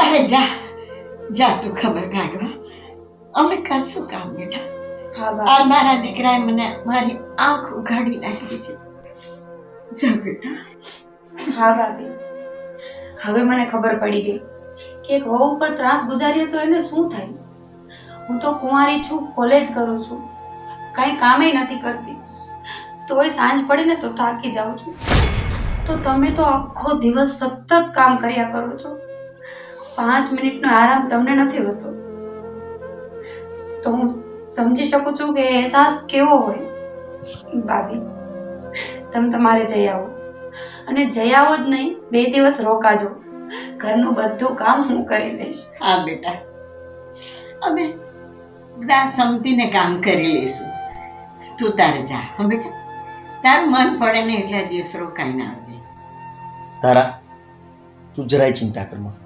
તારે જા. જા તું ખબર કાઢવા. અમે કરશું કામ બેટા. હા આ મારા દીકરાએ મને મારી આંખ ઉઘાડી નાખી છે. જા બેટા. હા ભાભી. હવે મને ખબર પડી ગઈ કે એક વહુ ઉપર ત્રાસ ગુજારીએ તો એને શું થાય? હું તો કુંવારી છું કોલેજ કરું છું. કાંઈ કામે નથી કરતી. તોય સાંજ પડે ને તો થાકી જાઉં છું. તો તમે તો આખો દિવસ સતત કામ કર્યા કરો છો. પાંચ મિનિટનો આરામ તમને નથી હોતો. તો હું સમજી શકું છું કે અહેસાસ કેવો હોય? ભાભી તમે તમારે જઈ આવો. અને જઈ આવો જ નહીં બે દિવસ રોકાજો. ઘરનું બધું કામ હું કરી લઈશ. હા બેટા. અમે બધા સમજીને કામ કરી લઈશું. તું તારે જા હા બેટા. તારું મન પડે ને એટલા દિવસ રોકાઈને આવજે. તારા તું જરાય ચિંતા કરમાં